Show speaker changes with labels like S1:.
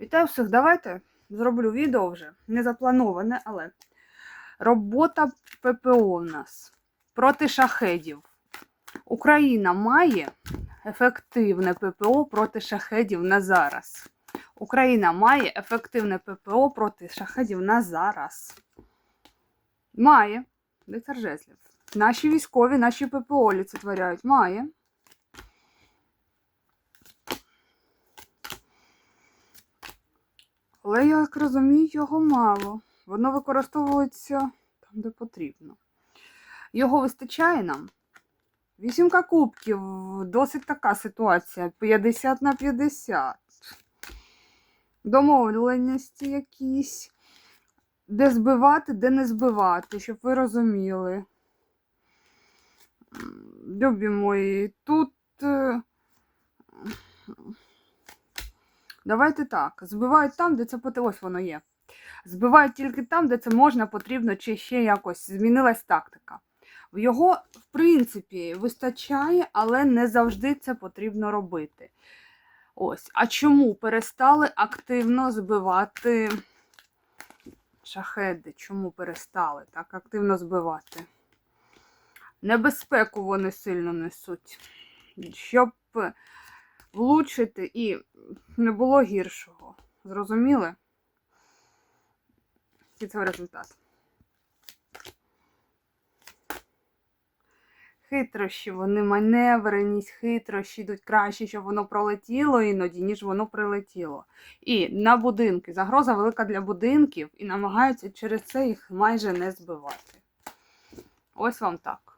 S1: Вітаю всіх, давайте зроблю відео вже. Не заплановане, але робота ППО у нас проти шахедів. Україна має ефективне ППО проти шахедів на зараз. Україна має ефективне ППО проти шахедів на зараз. Має. Жезлів. Наші військові, наші ППО олицетворяють. Має. Але, я як розумію, його мало. Воно використовується там, де потрібно. Його вистачає нам. Вісімка кубків. Досить така ситуація. 50 на 50. Домовленості якісь. Де збивати, де не збивати, щоб ви розуміли. Любі мої, тут. Давайте так. Збивають там, де це Ось воно є. Збивають тільки там, де це можна, потрібно, чи ще якось змінилась тактика. Його, в принципі, вистачає, але не завжди це потрібно робити. Ось. А чому перестали активно збивати шахеди? Чому перестали так активно збивати? Небезпеку вони сильно несуть. Щоб влучити і не було гіршого. Зрозуміли? Який це результат? Хитрощі, вони маневреність, хитрощі йдуть краще, щоб воно пролетіло іноді, ніж воно прилетіло. І на будинки. Загроза велика для будинків і намагаються через це їх майже не збивати. Ось вам так.